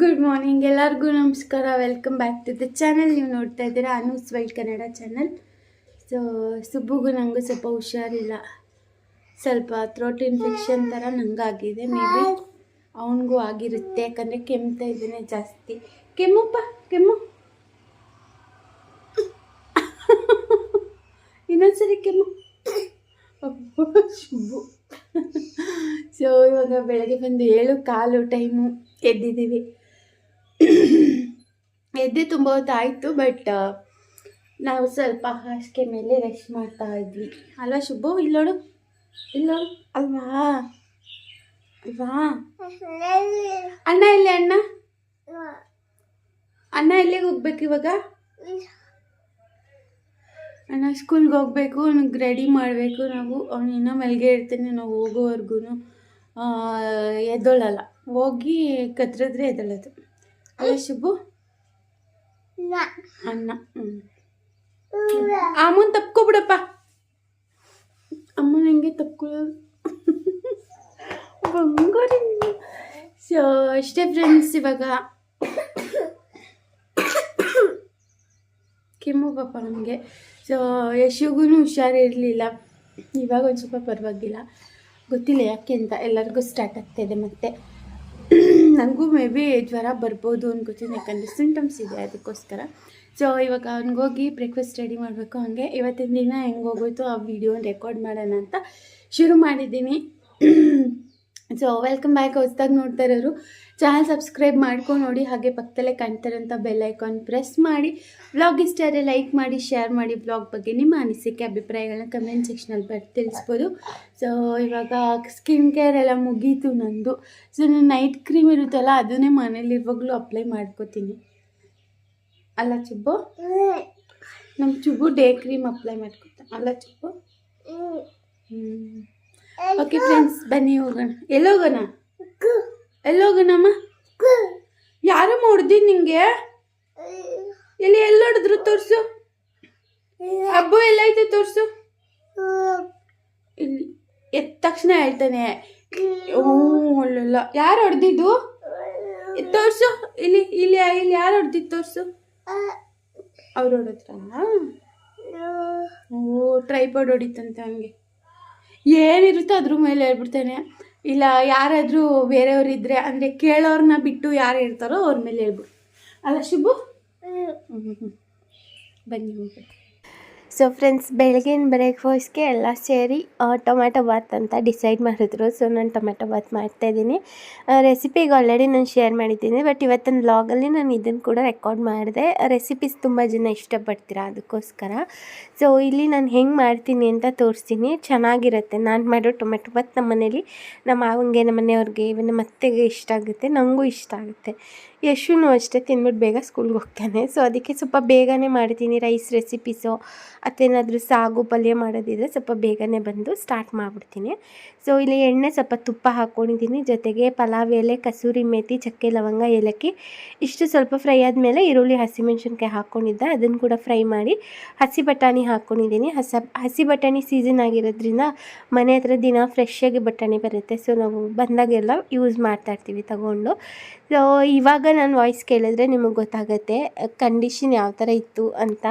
Good morning ಎಲ್ಲರಿಗೂ ನಮಸ್ಕಾರ. Welcome back to the channel ನೀವು ನೋಡ್ತಾ ಇದ್ದೀರಾ Anu's wild Kannada channel so ಸುಬ್ಬುಗೂ ನನಗೂ ಸ್ವಲ್ಪ ಹುಷಾರಿಲ್ಲ. ಸ್ವಲ್ಪ ಥ್ರೋಟ್ ಇನ್ಫೆಕ್ಷನ್ ಥರ ನಂಗಾಗಿದೆ. ಮೇ ಬಿ ಅವನಿಗೂ ಆಗಿರುತ್ತೆ. ಯಾಕಂದರೆ ಕೆಮ್ತಾ ಇದ್ದೀನಿ ಜಾಸ್ತಿ. ಕೆಮ್ಮಪ್ಪ, ಕೆಮ್ಮು. ಇನ್ನೊಂದ್ಸರಿ ಕೆಮ್ಮು. ಶುಭು ಸೊ ಇವಾಗ ಬೆಳಗ್ಗೆ ಬಂದು ಏಳು, ಕಾಲು ಟೈಮು ಎದ್ದಿದ್ದೀವಿ. ಎದ್ದೆ ತುಂಬ ಹೊತ್ತಾಯಿತು ಬಟ್ ನಾವು ಸ್ವಲ್ಪ ಹಾಸಿಗೆ ಮೇಲೆ ರೆಸ್ಟ್ ಮಾಡ್ತಾ ಇದ್ವಿ. ಅಲ್ವಾ ಶುಭು? ಇಲ್ಲೋಡು ಇಲ್ಲೋಡು ಅಲ್ವಾ? ಅಲ್ವಾ? ಅಣ್ಣ ಇಲ್ಲಿ ಅಣ್ಣ? ಅಣ್ಣ ಎಲ್ಲಿಗೆ ಹೋಗ್ಬೇಕು ಇವಾಗ? ಅಣ್ಣ ಸ್ಕೂಲ್ಗೆ ಹೋಗಬೇಕು ಅವ್ನಿಗೆ ರೆಡಿ ಮಾಡಬೇಕು. ನಾವು ಅವ್ನು ಇನ್ನೂ ಮಲ್ಗೆ ಇರ್ತೀನಿ ನಾವು ಹೋಗೋವರೆಗೂ ಎದ್ದೊಳ್ಳಲ್ಲ ಹೋಗಿ ಕತ್ತರಿದ್ರೆ ಎದ್ದೊಳ್ಳೋದು ಅಲ್ಲ ಶುಭು? ಅಣ್ಣ. ಹ್ಞೂ ಅಮ್ಮನ ತಪ್ಕೊಬಿಡಪ್ಪ. ಅಮ್ಮನ ಹೆಂಗೆ ತಪ್ಕೊಳ್ಳೋದು ಬಂಗಾರಿ ಸೊ ಅಷ್ಟೇ ಫ್ರೆಂಡ್ಸ್ ಇವಾಗ. ಕೆಮ್ಮು ಪಾಪ ನಮಗೆ. ಸೊ ಯಶುಗೂ ಹುಷಾರಿರಲಿಲ್ಲ. ಇವಾಗ ಒಂದು ಸ್ವಲ್ಪ ಪರವಾಗಿಲ್ಲ. ಗೊತ್ತಿಲ್ಲ ಯಾಕೆ ಅಂತ ಎಲ್ಲರಿಗೂ ಸ್ಟಾರ್ಟ್ ಆಗ್ತಾಯಿದೆ ಮತ್ತೆ. ನನಗೂ ಮೇ ಬಿ ಜ್ವರ ಬರ್ಬೋದು ಅನ್ಕೋತೀನಿ, ಯಾಕಂದರೆ ಸಿಂಟಮ್ಸ್ ಇದೆ ಅದಕ್ಕೋಸ್ಕರ. ಸೊ ಇವಾಗ ಅವ್ನಿಗೋಗಿ ಬ್ರೇಕ್ಫಾಸ್ಟ್ ರೆಡಿ ಮಾಡಬೇಕು ಹಂಗೆ. ಇವತ್ತಿನ ದಿನ ಹೆಂಗೆ ಹೋಗೋಯ್ತು ಆ ವಿಡಿಯೋನ ರೆಕಾರ್ಡ್ ಮಾಡೋಣ ಅಂತ ಶುರು ಮಾಡಿದ್ದೀನಿ. ಸೊ ವೆಲ್ಕಮ್ ಬ್ಯಾಕ್ ಹೊಸ್ದಾಗಿ ನೋಡ್ತಾ ಇರೋರು ಚಾನಲ್ ಸಬ್ಸ್ಕ್ರೈಬ್ ಮಾಡ್ಕೊಂಡು ನೋಡಿ ಹಾಗೆ ಪಕ್ಕದಲ್ಲೇ ಕಾಣ್ತಾರಂಥ ಬೆಲ್ ಐಕಾನ್ ಪ್ರೆಸ್ ಮಾಡಿ ಬ್ಲಾಗ್ ಇಷ್ಟ ಆದರೆ ಲೈಕ್ ಮಾಡಿ ಶೇರ್ ಮಾಡಿ ಬ್ಲಾಗ್ ಬಗ್ಗೆ ನಿಮ್ಮ ಅನಿಸಿಕೆ ಅಭಿಪ್ರಾಯಗಳನ್ನ ಕಮೆಂಟ್ ಸೆಕ್ಷನಲ್ಲಿ ಬರೆದು ತಿಳಿಸ್ಬೋದು. ಸೊ ಇವಾಗ ಸ್ಕಿನ್ ಕೇರ್ ಎಲ್ಲ ಮುಗೀತು ನಂದು. ಸೊ ನಾನು ನೈಟ್ ಕ್ರೀಮ್ ಇರುತ್ತಲ್ಲ ಅದನ್ನೇ ಮನೇಲಿರುವಾಗಲೂ ಅಪ್ಲೈ ಮಾಡ್ಕೋತೀನಿ. ಅಲ್ಲ ಚುಬ್ಬು? ನಮ್ಮ ಚುಬ್ಬು ಡೇ ಕ್ರೀಮ್ ಅಪ್ಲೈ ಮಾಡ್ಕೊತ ಅಲ್ಲ ಚುಬ್ಬು? ಹ್ಞೂ ಓಕೆ ಫ್ರೆಂಡ್ಸ್ ಬನ್ನಿ ಹೋಗೋಣ. ಎಲ್ಲೋಗೋಣ ಎಲ್ಲೋಗೋಣಮ್ಮ ಯಾರಮ್ಮ ಹೊಡೆದಿ ನಿಂಗೆ? ಎಲ್ಲಿ ಎಲ್ಲಿ ಹೊಡೆದ್ರು ತೋರಿಸು. ಹಬ್ಬ ಎಲ್ಲೈತೆ ತೋರಿಸು. ಇಲ್ಲಿ ಎದ್ದ ತಕ್ಷಣ ಹೇಳ್ತಾನೆ. ಓ ಅಲ್ಲ ಯಾರು ಹೊಡೆದಿದ್ದು? ತೋರಿಸು. ಇಲ್ಲಿ ಇಲ್ಲಿ ಇಲ್ಲಿ ಯಾರು ಹೊಡೆದಿದ್ದು ತೋರಿಸು. ಅವ್ರು ಹೊಡೆದ್ರ ಓ ಟ್ರೈಪಾಡ್ ಹೊಡಿತಂತೆ ಹಂಗೆ. ಏನಿರುತ್ತೋ ಅದ್ರ ಮೇಲೆ ಹೇಳ್ಬಿಡ್ತಾನೆ. ಇಲ್ಲ ಯಾರಾದರೂ ಬೇರೆಯವ್ರು ಇದ್ದರೆ ಅಂದರೆ ಕೇಳೋರನ್ನ ಬಿಟ್ಟು ಯಾರು ಇರ್ತಾರೋ ಅವ್ರ ಮೇಲೆ ಹೇಳ್ಬಿಡು. ಅಲ್ಲ ಶುಭು? ಹ್ಞೂ ಬನ್ನಿ ಹೋಗಿ ಸೊ ಫ್ರೆಂಡ್ಸ್ ಬೆಳಗಿನ ಬ್ರೇಕ್ಫಾಸ್ಟ್ಗೆ ಎಲ್ಲ ಸೇರಿ ಟೊಮ್ಯಾಟೊ ಬಾತ್ ಅಂತ ಡಿಸೈಡ್ ಮಾಡಿದ್ರು. ಸೊ ನಾನು ಟೊಮ್ಯಾಟೊ ಬಾತ್ ಮಾಡ್ತಾಯಿದ್ದೀನಿ ರೆಸಿಪಿಗೆ ಆಲ್ರೆಡಿ ನಾನು ಶೇರ್ ಮಾಡಿದ್ದೀನಿ. ಬಟ್ ಇವತ್ತಿನ ವ್ಲಾಗಲ್ಲಿ ನಾನು ಇದನ್ನು ಕೂಡ ರೆಕಾರ್ಡ್ ಮಾಡಿದೆ. ರೆಸಿಪೀಸ್ ತುಂಬ ಜನ ಇಷ್ಟಪಡ್ತೀರಾ ಅದಕ್ಕೋಸ್ಕರ. ಸೊ ಇಲ್ಲಿ ನಾನು ಹೆಂಗೆ ಮಾಡ್ತೀನಿ ಅಂತ ತೋರಿಸ್ತೀನಿ. ಚೆನ್ನಾಗಿರುತ್ತೆ. ನಾನು ಮಾಡೋ ಟೊಮೆಟೊ ಬಾತ್ ನಮ್ಮ ಮನೇಲಿ ನಮ್ಮ ಮಾವಂಗೆ, ನಮ್ಮ ಮನೆಯವ್ರಿಗೆ ಇವನ್ನ ಮತ್ತೆಗೆ ಇಷ್ಟ ಆಗುತ್ತೆ. ನನಗೂ ಇಷ್ಟ ಆಗುತ್ತೆ. ಯಶುನು ಅಷ್ಟೇ ತಿಂದ್ಬಿಟ್ಟು ಬೇಗ ಸ್ಕೂಲ್ಗೆ ಹೋಗ್ತಾನೆ. ಸೊ ಅದಕ್ಕೆ ಸ್ವಲ್ಪ ಬೇಗನೆ ಮಾಡ್ತೀನಿ ರೈಸ್ ರೆಸಿಪೀಸು ಅಥೇನಾದರೂ ಸಾಗು ಪಲ್ಯ ಮಾಡೋದಿದ್ರೆ ಸ್ವಲ್ಪ ಬೇಗನೆ ಬಂದು ಸ್ಟಾರ್ಟ್ ಮಾಡಿಬಿಡ್ತೀನಿ. ಸೊ ಇಲ್ಲಿ ಎಣ್ಣೆ ಸ್ವಲ್ಪ ತುಪ್ಪ ಹಾಕ್ಕೊಂಡಿದ್ದೀನಿ ಜೊತೆಗೆ ಪಲಾವ್ ಎಲೆ, ಕಸೂರಿ ಮೇಥಿ ಚಕ್ಕೆ ಲವಂಗ ಏಲಕ್ಕಿ ಇಷ್ಟು ಸ್ವಲ್ಪ ಫ್ರೈ ಆದಮೇಲೆ ಈರುಳ್ಳಿ, ಹಸಿಮೆಣ್ಸಿನ್ಕಾಯಿ ಹಾಕ್ಕೊಂಡಿದ್ದೆ ಅದನ್ನು ಕೂಡ ಫ್ರೈ ಮಾಡಿ ಹಸಿ ಬಟಾಣಿ ಹಾಕ್ಕೊಂಡಿದ್ದೀನಿ ಹಸ, ಹಸಿ ಬಟಾಣಿ ಸೀಸನ್ ಆಗಿರೋದ್ರಿಂದ ಮನೆ ಹತ್ರ ದಿನ ಫ್ರೆಶ್ಶಾಗಿ ಬಟಾಣಿ ಬರುತ್ತೆ. ಸೊ ನಾವು ಬಂದಾಗೆಲ್ಲ ಯೂಸ್ ಮಾಡ್ತಾಯಿರ್ತೀವಿ ತಗೊಂಡು. ಸೊ ಇವಾಗ ನಾನು ವಾಯ್ಸ್ ಕೇಳಿದ್ರೆ ನಿಮಗೆ ಗೊತ್ತಾಗುತ್ತೆ ಕಂಡೀಷನ್ ಯಾವ ಥರ ಇತ್ತು ಅಂತ.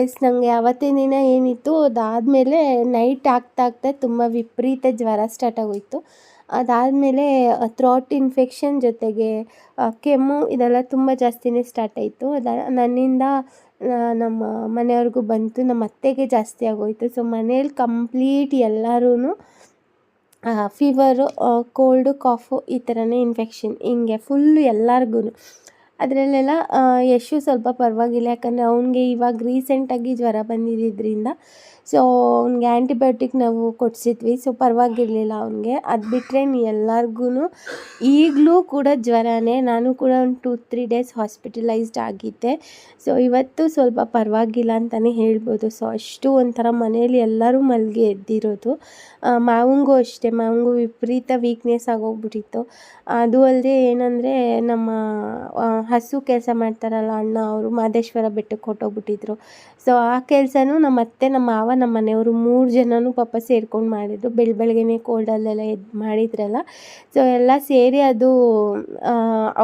ಎಸ್ ನನಗೆ ಅವತ್ತಿನ ದಿನ ಏನಿತ್ತು, ಅದಾದಮೇಲೆ ನೈಟ್ ಆಗ್ತಾ ಆಗ್ತಾ ತುಂಬ ವಿಪರೀತ ಜ್ವರ ಸ್ಟಾರ್ಟ್ ಆಗೋಯಿತು. ಅದಾದಮೇಲೆ ಥ್ರೋಟ್ ಇನ್ಫೆಕ್ಷನ್ ಜೊತೆಗೆ ಕೆಮ್ಮು ಇದೆಲ್ಲ ತುಂಬ ಜಾಸ್ತಿನೇ ಸ್ಟಾರ್ಟ್ ಆಯಿತು. ಅದ, ನನ್ನಿಂದ ನಮ್ಮ ಮನೆಯವ್ರಿಗೂ ಬಂತು ನಮ್ಮ ಅತ್ತೆಗೆ ಜಾಸ್ತಿ ಆಗೋಯಿತು. ಸೊ ಮನೇಲಿ ಕಂಪ್ಲೀಟ್ ಎಲ್ಲರೂ ಫೀವರು ಕೋಲ್ಡು ಕಾಫು ಈ ಥರನೇ ಇನ್ಫೆಕ್ಷನ್ ಹಿಂಗೆ ಫುಲ್ಲು ಎಲ್ಲರಿಗೂ ಅದರಲ್ಲೆಲ್ಲ ಯಶು ಸ್ವಲ್ಪ ಪರವಾಗಿಲ್ಲ ಯಾಕಂದರೆ ಅವನಿಗೆ ಇವಾಗ ರೀಸೆಂಟಾಗಿ ಜ್ವರ ಬಂದಿದ್ದರಿಂದ ಸೊ ಅವ್ನಿಗೆ ಆ್ಯಂಟಿಬಯೋಟಿಕ್ ನಾವು ಕೊಡಿಸಿದ್ವಿ. ಸೊ ಪರವಾಗಿರಲಿಲ್ಲ ಅವನಿಗೆ. ಅದು ಬಿಟ್ಟರೆ ಎಲ್ಲರಿಗೂ ಈಗಲೂ ಕೂಡ ಜ್ವರನೇ. ನಾನು ಕೂಡ ಒಂದು ಟೂ ತ್ರೀ ಡೇಸ್ ಹಾಸ್ಪಿಟಲೈಸ್ಡ್ ಆಗಿದ್ದೆ. ಸೊ ಇವತ್ತು ಸ್ವಲ್ಪ ಪರವಾಗಿಲ್ಲ ಅಂತಲೇ ಹೇಳ್ಬೋದು. ಸೊ ಅಷ್ಟು ಒಂಥರ ಮನೆಯಲ್ಲಿ ಎಲ್ಲರೂ ಮಲ್ಗೆ ಎದ್ದಿರೋದು. ಮಾವಂಗು ಅಷ್ಟೇ. ಮಾವಂಗೂ ವಿಪರೀತ ವೀಕ್ನೆಸ್ ಆಗೋಗ್ಬಿಟ್ಟಿತ್ತು. ಅದು ಅಲ್ಲದೆ ಏನಂದರೆ ನಮ್ಮ ಹಸು ಕೆಲಸ ಮಾಡ್ತಾರಲ್ಲ ಅಣ್ಣ ಅವರು ಮಾದೇಶ್ವರ ಬೆಟ್ಟಕ್ಕೆ ಹೊಟ್ಟೋಗ್ಬಿಟ್ಟಿದ್ರು ಸೊ ಆ ಕೆಲಸನೂ ನಮ್ಮ ಅತ್ತೆ ನಮ್ಮ ಮಾವ, ನಮ್ಮ ಮನೆಯವರು ಮೂರು ಜನನೂ ಪಾಪ ಸೇರ್ಕೊಂಡು ಮಾಡಿದ್ರು. ಬೆಳ, ಬೆಳಗ್ಗೆನೆ ಕೋಲ್ಡಲ್ಲೆಲ್ಲ ಎದ್ದು ಮಾಡಿದ್ರಲ್ಲ. ಸೊ ಎಲ್ಲ ಸೇರಿ ಅದು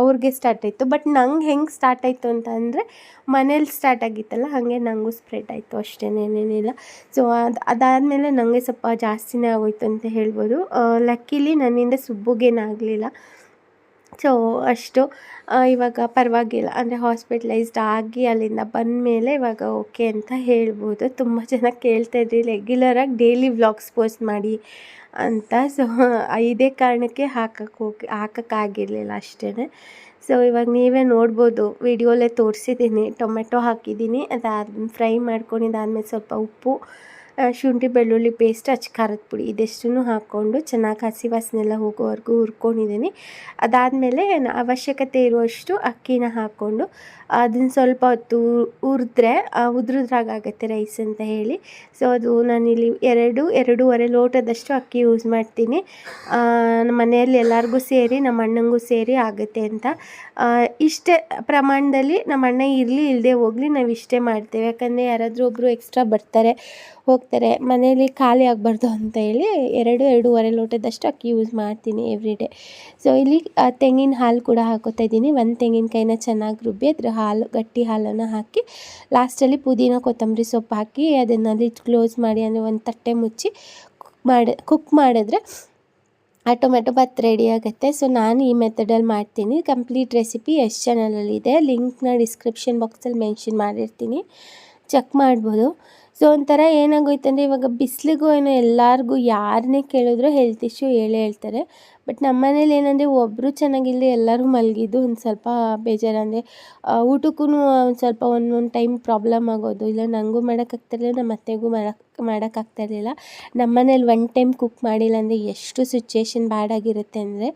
ಅವ್ರಿಗೆ ಸ್ಟಾರ್ಟ್ ಆಯಿತು. ಬಟ್ ನಂಗೆ ಹೆಂಗೆ ಸ್ಟಾರ್ಟ್ ಆಯಿತು ಅಂತ ಅಂದರೆ, ಮನೇಲಿ ಸ್ಟಾರ್ಟ್ ಆಗಿತ್ತಲ್ಲ, ಹಾಗೆ ನನಗೂ ಸ್ಪ್ರೆಡ್ ಆಯಿತು ಅಷ್ಟೇನೇನೇನಿಲ್ಲ ಸೊ ಅದು, ಅದಾದಮೇಲೆ ನನಗೆ ಸ್ವಲ್ಪ ಜಾಸ್ತಿನೇ ಆಗೋಯ್ತು ಅಂತ ಹೇಳ್ಬೋದು. ಲಕ್ಕಿಲಿ ನನ್ನಿಂದ ಸುಬ್ಬುಗೇನಾಗಲಿಲ್ಲ ಸೊ, ಅಷ್ಟು ಇವಾಗ ಪರವಾಗಿಲ್ಲ. ಅಂದರೆ ಹಾಸ್ಪಿಟ್ಲೈಸ್ಡ್ ಆಗಿ ಅಲ್ಲಿಂದ ಬಂದ ಮೇಲೆ ಇವಾಗ ಓಕೆ ಅಂತ ಹೇಳ್ಬೋದು. ತುಂಬ ಜನ ಕೇಳ್ತಾಯಿದ್ರಿ ರೆಗ್ಯುಲರಾಗಿ ಡೈಲಿ ವ್ಲಾಗ್ಸ್ ಪೋಸ್ಟ್ ಮಾಡಿ ಅಂತ. ಸೊ ಇದೇ ಕಾರಣಕ್ಕೆ ಹಾಕಕ್ಕೆ ಹೋಗಿ, ಹಾಕೋಕ್ಕಾಗಿರಲಿಲ್ಲ ಅಷ್ಟೇ ಸೊ ಇವಾಗ ನೀವೇ ನೋಡ್ಬೋದು. ವಿಡಿಯೋಲೇ ತೋರಿಸಿದ್ದೀನಿ. ಟೊಮೆಟೊ ಹಾಕಿದ್ದೀನಿ. ಅದಾದ ಫ್ರೈ ಮಾಡ್ಕೊಂಡಿದ್ದಾದ್ಮೇಲೆ ಸ್ವಲ್ಪ ಉಪ್ಪು ಶುಂಠಿ, ಬೆಳ್ಳುಳ್ಳಿ ಪೇಸ್ಟ್ ಅಚ್ಚ ಖಾರದ ಪುಡಿ ಇದೆಷ್ಟನ್ನು ಹಾಕ್ಕೊಂಡು ಚೆನ್ನಾಗಿ ಹಸಿ ವಾಸನೆ ಎಲ್ಲ ಹೋಗೋವರೆಗೂ ಹುರ್ಕೊಂಡಿದ್ದೀನಿ. ಅದಾದಮೇಲೆ ಅವಶ್ಯಕತೆ ಇರುವಷ್ಟು ಅಕ್ಕಿನ ಹಾಕ್ಕೊಂಡು ಅದನ್ನು ಸ್ವಲ್ಪ ಹೊತ್ತು ಹುರಿದ್ರೆ ಉದ್ರುದ್ರಾಗುತ್ತೆ ರೈಸ್ ಅಂತ ಹೇಳಿ. ಸೊ ಅದು ನಾನಿಲ್ಲಿ ಎರಡು, ಎರಡೂವರೆ ಲೋಟದಷ್ಟು ಅಕ್ಕಿ ಯೂಸ್ ಮಾಡ್ತೀನಿ. ನಮ್ಮ ಮನೆಯಲ್ಲಿ ಎಲ್ಲರಿಗೂ ಸೇರಿ, ನಮ್ಮ ಅಣ್ಣಂಗೂ ಸೇರಿ ಆಗುತ್ತೆ ಅಂತ. ಇಷ್ಟೇ ಪ್ರಮಾಣದಲ್ಲಿ ನಮ್ಮ ಅಣ್ಣ ಇರಲಿ ಇಲ್ಲದೆ ಹೋಗಲಿ ನಾವು ಇಷ್ಟೇ ಮಾಡ್ತೇವೆ. ಯಾಕಂದರೆ ಯಾರಾದರೂ ಒಬ್ಬರು ಎಕ್ಸ್ಟ್ರಾ ಬರ್ತಾರೆ ಹೋಗ್ತಾರೆ ಮನೇಲಿ ಖಾಲಿ ಆಗಬಾರ್ದು ಅಂತ ಹೇಳಿ ಎರಡು, ಎರಡೂವರೆ ಲೋಟದಷ್ಟು ಅಕ್ಕಿ ಯೂಸ್ ಮಾಡ್ತೀನಿ ಎವ್ರಿ ಡೇ ಸೊ ಇಲ್ಲಿ ತೆಂಗಿನ ಹಾಲು ಕೂಡ ಹಾಕೋತಾ ಇದ್ದೀನಿ. ಒಂದು ತೆಂಗಿನಕಾಯಿನ ಚೆನ್ನಾಗಿ ರುಬ್ಬಿ ಅದ್ರ ಹಾಲು, ಗಟ್ಟಿ ಹಾಲನ್ನು ಹಾಕಿ ಲಾಸ್ಟಲ್ಲಿ ಪುದೀನ, ಕೊತ್ತಂಬರಿ ಸೊಪ್ಪು ಹಾಕಿ ಅದನ್ನು ಲಿಡ್ ಕ್ಲೋಸ್ ಮಾಡಿ ಅಂದರೆ ಒಂದು ತಟ್ಟೆ ಮುಚ್ಚಿ ಕುಕ್ ಮಾಡಿ ಕುಕ್ ಮಾಡಿದ್ರೆ ಆ ಬತ್ ಬಾತ್ ರೆಡಿ ಆಗುತ್ತೆ. ಸೊ ನಾನು ಈ ಮೆಥಡಲ್ಲಿ ಮಾಡ್ತೀನಿ. ಕಂಪ್ಲೀಟ್ ರೆಸಿಪಿ ಎಷ್ಟು ಚಾನಲಲ್ಲಿದೆ ಲಿಂಕ್ನ ಡಿಸ್ಕ್ರಿಪ್ಷನ್ ಬಾಕ್ಸಲ್ಲಿ ಮೆನ್ಷನ್ ಮಾಡಿರ್ತೀನಿ. ಚೆಕ್ ಮಾಡ್ಬೋದು. ಸೊ ಒಂಥರ ಏನಾಗೋಯ್ತು ಅಂದರೆ ಇವಾಗ ಬಿಸಿಲಿಗೂ ಏನೋ ಎಲ್ಲರಿಗೂ ಯಾರನ್ನೇ ಕೇಳಿದ್ರು ಹೆಲ್ತ್ ಇಶ್ಯೂ ಹೇಳೇ ಹೇಳ್ತಾರೆ. ಬಟ್ ನಮ್ಮ ಮನೇಲಿ ಏನಂದರೆ ಒಬ್ಬರು ಚೆನ್ನಾಗಿಲ್ಲದೆ ಎಲ್ಲರೂ ಮಲಗಿದ್ದು ಒಂದು ಸ್ವಲ್ಪ ಬೇಜಾರಂದರೆ ಊಟಕ್ಕೂ ಒಂದು ಸ್ವಲ್ಪ ಒಂದೊಂದು ಟೈಮ್ ಪ್ರಾಬ್ಲಮ್ ಆಗೋದು. ಇಲ್ಲ ನನಗೂ ಮಾಡೋಕ್ಕಾಗ್ತಿರಲಿಲ್ಲ ನಮ್ಮ ಅತ್ತೆಗೂ ಮಾಡಕ್ಕೆ ಮಾಡೋಕ್ಕಾಗ್ತಿರ್ಲಿಲ್ಲ ನಮ್ಮ ಮನೇಲಿ ಒನ್ ಟೈಮ್ ಕುಕ್ ಮಾಡಿಲ್ಲ ಅಂದರೆ ಎಷ್ಟು ಸಿಚುಯೇಷನ್ ಬ್ಯಾಡ್ ಆಗಿರುತ್ತೆ ಅಂದರೆ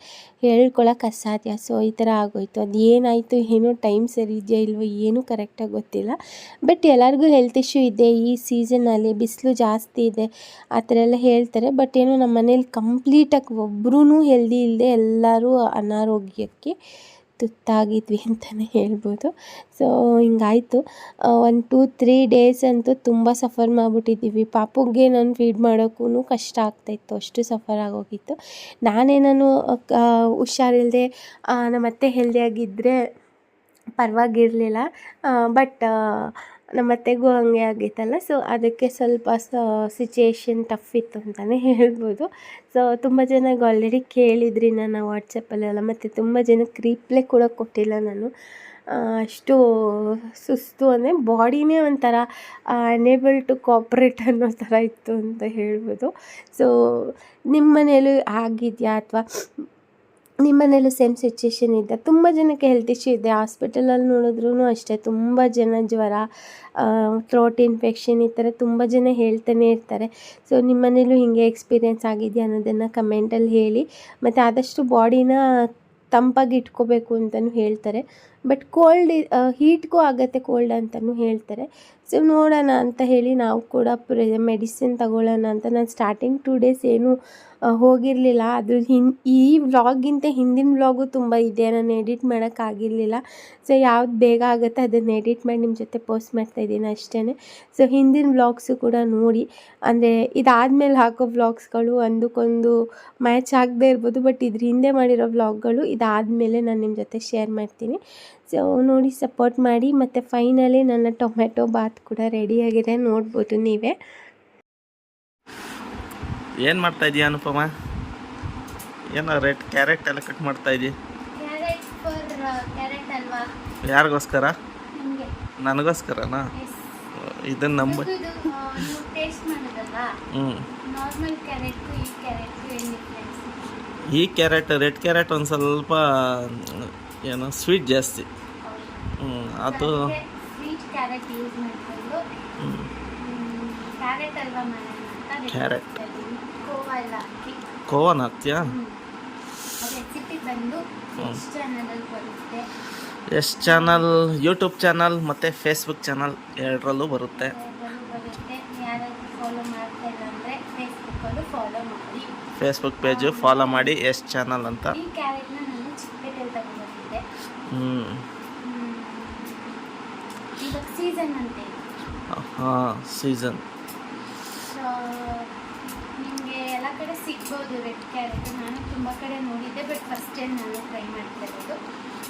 ಹೇಳ್ಕೊಳಕ್ಕೆ ಅಸಾಧ್ಯ. ಸೊ ಈ ಥರ ಆಗೋಯ್ತು. ಅದು ಏನಾಯಿತು, ಏನೋ ಟೈಮ್ ಸರಿ ಇದೆಯಾ ಇಲ್ವೋ ಏನೂ ಕರೆಕ್ಟಾಗಿ ಗೊತ್ತಿಲ್ಲ. ಬಟ್ ಎಲ್ಲರಿಗೂ ಹೆಲ್ತ್ ಇಶ್ಯೂ ಇದೆ. ಈ ಸೀಸನಲ್ಲಿ ಬಿಸಿಲು ಜಾಸ್ತಿ ಇದೆ, ಆ ಥರ ಎಲ್ಲ ಹೇಳ್ತಾರೆ. ಬಟ್ ಏನೋ ನಮ್ಮ ಮನೇಲಿ ಕಂಪ್ಲೀಟಾಗಿ ಒಬ್ಬರೂ ಹೆಲ್ದಿ ಇಲ್ಲದೆ ಎಲ್ಲರೂ ಅನಾರೋಗ್ಯಕ್ಕೆ ತುತ್ತಾಗಿದ್ವಿ ಅಂತಲೇ ಹೇಳ್ಬೋದು. ಸೊ ಹಿಂಗಾಯಿತು. ಒಂದು ಟೂ ತ್ರೀ ಡೇಸ್ ಅಂತೂ ತುಂಬ ಸಫರ್ ಮಾಡಿಬಿಟ್ಟಿದ್ದೀವಿ. ಪಾಪುಗೆ ನಾನು ಫೀಡ್ ಮಾಡೋಕ್ಕೂ ಕಷ್ಟ ಆಗ್ತಾಯಿತ್ತು. ಅಷ್ಟು ಸಫರ್ ಆಗೋಗಿತ್ತು. ನಾನೇನೂ ಹುಷಾರಿಲ್ಲದೆ ನಮ್ಮ ಅತ್ತೆ ಹೆಲ್ದಿಯಾಗಿದ್ದರೆ ಪರವಾಗಿರ್ಲಿಲ್ಲ. ಬಟ್ ನಮ್ಮ ಅತ್ತೆಗೂ ಹಂಗೆ ಆಗಿತ್ತಲ್ಲ ಸೊ ಅದಕ್ಕೆ ಸ್ವಲ್ಪ ಸಿಚುಯೇಷನ್ ಟಫ್ ಇತ್ತು ಅಂತಲೇ ಹೇಳ್ಬೋದು. ಸೊ ತುಂಬ ಜನಕ್ಕೆ ಆಲ್ರೆಡಿ ಕೇಳಿದ್ರಿ ನಾನು ವಾಟ್ಸಪ್ಪಲ್ಲೆಲ್ಲ ಮತ್ತು ತುಂಬ ಜನಕ್ಕೆ ರೀಪ್ಲೈ ಕೂಡ ಕೊಟ್ಟಿಲ್ಲ ನಾನು. ಅಷ್ಟು ಸುಸ್ತು ಅಂದರೆ ಬಾಡಿನೇ ಒಂಥರ ಅನೇಬಲ್ ಟು ಕಾಪ್ರೇಟ್ ಅನ್ನೋ ಥರ ಇತ್ತು ಅಂತ ಹೇಳ್ಬೋದು. ಸೊ ನಿಮ್ಮ ಮನೇಲೂ ಆಗಿದೆಯಾ ಅಥವಾ ನಿಮ್ಮ ಮನೇಲೂ ಸೇಮ್ ಸಿಚುಯೇಷನ್ ಇದೆ. ತುಂಬ ಜನಕ್ಕೆ ಹೆಲ್ತ್ ಇಶ್ಯೂ ಇದೆ. ಹಾಸ್ಪಿಟಲಲ್ಲಿ ನೋಡಿದ್ರೂ ಅಷ್ಟೇ. ತುಂಬ ಜನ ಜ್ವರ ಥ್ರೋಟ್ ಇನ್ಫೆಕ್ಷನ್ ಈ ಥರ ತುಂಬ ಜನ ಹೇಳ್ತಾನೆ ಇರ್ತಾರೆ. ಸೊ ನಿಮ್ಮ ಹಿಂಗೆ ಹೀಗೆ ಎಕ್ಸ್ಪೀರಿಯೆನ್ಸ್ ಆಗಿದೆಯಾ ಅನ್ನೋದನ್ನು ಕಮೆಂಟಲ್ಲಿ ಹೇಳಿ. ಮತ್ತು ಆದಷ್ಟು ಬಾಡಿನ ತಂಪಾಗಿ ಇಟ್ಕೋಬೇಕು ಅಂತಲೂ ಹೇಳ್ತಾರೆ. ಬಟ್ ಕೋಲ್ಡ್ ಹೀಟ್ಗೂ ಆಗುತ್ತೆ ಕೋಲ್ಡ್ ಅಂತಲೂ ಹೇಳ್ತಾರೆ. ಸೊ ನೋಡೋಣ ಅಂತ ಹೇಳಿ ನಾವು ಕೂಡ ಪ್ರೆ ಮೆಡಿಸಿನ್ ತಗೊಳ್ಳೋಣ ಅಂತ. ನಾನು ಸ್ಟಾರ್ಟಿಂಗ್ ಟೂ ಡೇಸ್ ಏನು ಹೋಗಿರಲಿಲ್ಲ. ಅದ್ರ ಹಿನ್, ಈ ವ್ಲಾಗಿಂತ ಹಿಂದಿನ ವ್ಲಾಗು ತುಂಬ ಇದೆ. ನಾನು ಎಡಿಟ್ ಮಾಡೋಕ್ಕಾಗಿರಲಿಲ್ಲ ಸೊ ಯಾವ್ದು ಬೇಗ ಆಗುತ್ತೆ ಅದನ್ನು ಎಡಿಟ್ ಮಾಡಿ ನಿಮ್ಮ ಜೊತೆ ಪೋಸ್ಟ್ ಮಾಡ್ತಾ ಇದ್ದೀನಿ ಅಷ್ಟೇ ಸೊ ಹಿಂದಿನ ವ್ಲಾಗ್ಸು ಕೂಡ ನೋಡಿ. ಅಂದರೆ ಇದಾದಮೇಲೆ ಹಾಕೋ ವ್ಲಾಗ್ಸ್ಗಳು ಒಂದಕ್ಕೊಂದು ಮ್ಯಾಚ್ ಆಗದೇ ಇರ್ಬೋದು. ಬಟ್ ಇದ್ರ ಹಿಂದೆ ಮಾಡಿರೋ ವ್ಲಾಗ್ಗಳು ಇದಾದಮೇಲೆ ನಾನು ನಿಮ್ಮ ಜೊತೆ ಶೇರ್ ಮಾಡ್ತೀನಿ. ಸೊ ನೋಡಿ ಸಪೋರ್ಟ್ ಮಾಡಿ ಮತ್ತು ಫೈನಲಿ ನನ್ನ ಟೊಮೆಟೊ ಬಾತ್ ಕೂಡ ರೆಡಿಯಾಗಿದೆ ನೋಡ್ಬೋದು ನೀವೇ. ಏನು ಮಾಡ್ತಾ ಇದೀಯ ಅನುಪಮ? ಏನೋ ರೆಡ್ ಕ್ಯಾರೆಟ್ ಎಲ್ಲ ಕಟ್ ಮಾಡ್ತಾ ಇದೀಯ. ಕ್ಯಾರೆಟ್ ಅಲ್ವಾ? ಯಾರಿಗೋಸ್ಕರ? ನನಗೋಸ್ಕರನಾ? ಇದನ್ನ ನಂಬ ಹ್ಞೂ ಈ ಕ್ಯಾರೆಟ್ ರೆಡ್ ಕ್ಯಾರೆಟ್ ಒಂದು ಸ್ವಲ್ಪ ಏನು ಸ್ವೀಟ್ ಜಾಸ್ತಿ ಹ್ಞೂ ಅದು ಸ್ವೀಟ್ ಕ್ಯಾರೆಟ್ ಯೂಸ್ ಮಾಡಿಕೊಂಡು ಹ್ಞೂ ಕ್ಯಾರೆಟ್ ಅಲ್ವಾ ಮಾಡೋಣ ಅಂತ Carrot. ಕೋವಾ ಎಲ್ಲ ಹಾಕಿ. ಕೋವನ್ ಹಾಕ್ತೀಯಾ ರೆಸಿಪಿ ಬಂದು ಫಿಶ್ ಚಾನಲಲ್ಲಿ ಬರುತ್ತೆ? ಎಸ್ ಚಾನಲ್ ಯೂಟ್ಯೂಬ್ ಚಾನಲ್ ಮತ್ತು ಫೇಸ್ಬುಕ್ ಚಾನಲ್ ಎರಡರಲ್ಲೂ ಬರುತ್ತೆ. ಫೇಸ್ಬುಕ್ ಪೇಜು ಫಾಲೋ ಮಾಡಿ. ಎಸ್ ಚಾನಲ್ ಅಂತ. ಸೀಸನ್ ಅಂತೆ. ಹಾಂ ಸೀಸನ್ ನಿಮಗೆ ಎಲ್ಲ ಕಡೆ ಸಿಗ್ಬೋದು ರೆಡ್ ಕ್ಯಾರೆಟ್ ನಾನು ತುಂಬ ಕಡೆ ನೋಡಿದ್ದೆ ಬಟ್ ಫಸ್ಟ್ ಟೈಮ್ ನಾನು ಟ್ರೈ ಮಾಡ್ತಾ ಇರೋದು.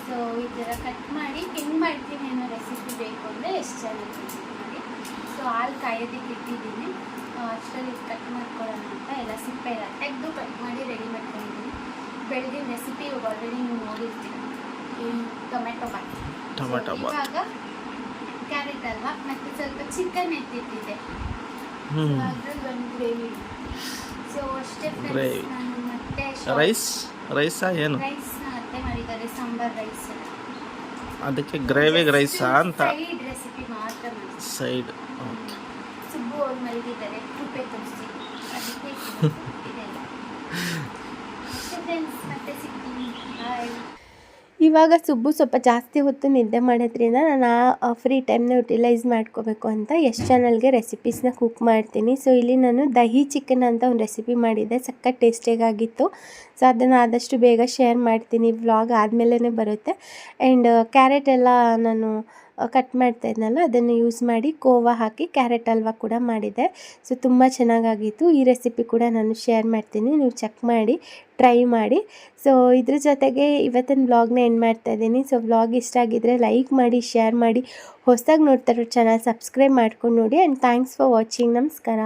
ಸೊ ಈ ಥರ ಕಟ್ ಮಾಡಿ ಹೆಂಗೆ ಮಾಡ್ತೀನಿ ಅನ್ನೋ ರೆಸಿಪಿ ಬೇಕು ಅಂದರೆ ಎಷ್ಟು ಚೆನ್ನಾಗಿ ಮಾಡಿ ಸೊ ಹಾಲು ಕಾಯೋದಕ್ಕೆ ಇಟ್ಟಿದ್ದೀನಿ. ಅಷ್ಟರಲ್ಲಿ ಕಟ್ ಮಾಡ್ಕೊಳ್ಳೋಣ ಅಂತ ಎಲ್ಲ ಸಿಪ್ಪೆ ಎಲ್ಲ ತೆಗೆದು ಕಟ್ ಮಾಡಿ ರೆಡಿ ಮಾಡ್ಕೊಂಡಿದ್ದೀನಿ. ಬೆಳಗಿನ ರೆಸಿಪಿ ಆಲ್ರೆಡಿ ನೀವು ನೋಡಿರ್ತೀರ. ಏನು ಟೊಮೆಟೊ ಬಾತ್. ಟೊಮೆಟೊ ಬಾತ್. ಇವಾಗ ಕ್ಯಾರೆಟ್ ಅಲ್ವಾ? ಮತ್ತೆ ಸ್ವಲ್ಪ ಚಿಕನ್ ಎತ್ತಿಟ್ಟಿದೆ ಹ್ಮ್. ಅದ್ರಲ್ಲಿ ಒಂದು ಗ್ರೇವಿ. ಸೊ ಅಷ್ಟೇ ನಾನು ಮತ್ತೆ ರೈಸ್? ರೈಸಾ ಏನು? ರೈಸ್ ಅತ್ತೆ ಮಾಡಿದ್ದಾರೆ ಸಾಂಬಾರ್ ರೈಸ್. ಅದಕ್ಕೆ ಗ್ರೇವಿಗೆ ರೈಸಾ ಅಂತ? ಸೈಡ್ ರೆಸಿಪಿ ಮಾತ್ರ ಸೈಡ್ ಓಕೆ ಸುಬ್ಬು ಅವ್ರು ಮಲಗಿದ್ದಾರೆ ಕೃಪೆ ತೋರಿಸಿ. ಅದಕ್ಕೆ ಮತ್ತೆ ಸಿಗ್ತೀನಿ. ಬಾಯ್ ಇವಾಗ ಸುಬ್ಬು ಸ್ವಲ್ಪ ಜಾಸ್ತಿ ಹೊತ್ತು ನಿದ್ದೆ ಮಾಡೋದ್ರಿಂದ ನಾನು ಆ ಫ್ರೀ ಟೈಮ್ನ ಯುಟಿಲೈಸ್ ಮಾಡ್ಕೋಬೇಕು ಅಂತ ಎಷ್ಟು ಚಾನಲ್ಗೆ ರೆಸಿಪೀಸ್ನ ಕುಕ್ ಮಾಡ್ತೀನಿ. ಸೊ ಇಲ್ಲಿ ನಾನು ದಹಿ ಚಿಕನ್ ಅಂತ ಒಂದು ರೆಸಿಪಿ ಮಾಡಿದ್ದೆ. ಸಖತ್ ಟೇಸ್ಟಿಯಾಗಿತ್ತು ಸೊ ಅದನ್ನು ಆದಷ್ಟು ಬೇಗ ಶೇರ್ ಮಾಡ್ತೀನಿ. ವ್ಲಾಗ್ ಆದಮೇಲೆ ಬರುತ್ತೆ. ಆ್ಯಂಡ್ ಕ್ಯಾರೆಟ್ ಎಲ್ಲ ನಾನು ಕಟ್ ಮಾಡ್ತಾ ಇದ್ನಲ್ಲ, ಅದನ್ನು ಯೂಸ್ ಮಾಡಿ ಕೋವಾ ಹಾಕಿ ಕ್ಯಾರೆಟ್ ಹಲ್ವಾ ಕೂಡ ಮಾಡಿದೆ. ಸೊ ತುಂಬ ಚೆನ್ನಾಗಾಗಿತ್ತು. ಈ ರೆಸಿಪಿ ಕೂಡ ನಾನು ಶೇರ್ ಮಾಡ್ತೀನಿ. ನೀವು ಚೆಕ್ ಮಾಡಿ ಟ್ರೈ ಮಾಡಿ. ಸೊ ಇದ್ರ ಜೊತೆಗೆ ಇವತ್ತಿನ ವ್ಲಾಗ್ನ ಎಂಡ್ ಮಾಡ್ತಾ ಇದ್ದೀನಿ. ಸೊ ವ್ಲಾಗ್ ಇಷ್ಟ ಆಗಿದ್ದರೆ ಲೈಕ್ ಮಾಡಿ ಶೇರ್ ಮಾಡಿ. ಹೊಸದಾಗಿ ನೋಡ್ತಾ ಇರೋ ಚಾನಲ್ ಸಬ್ಸ್ಕ್ರೈಬ್ ಮಾಡ್ಕೊಂಡು ನೋಡಿ. ಆ್ಯಂಡ್ ಥ್ಯಾಂಕ್ಸ್ ಫಾರ್ ವಾಚಿಂಗ್ ನಮಸ್ಕಾರ.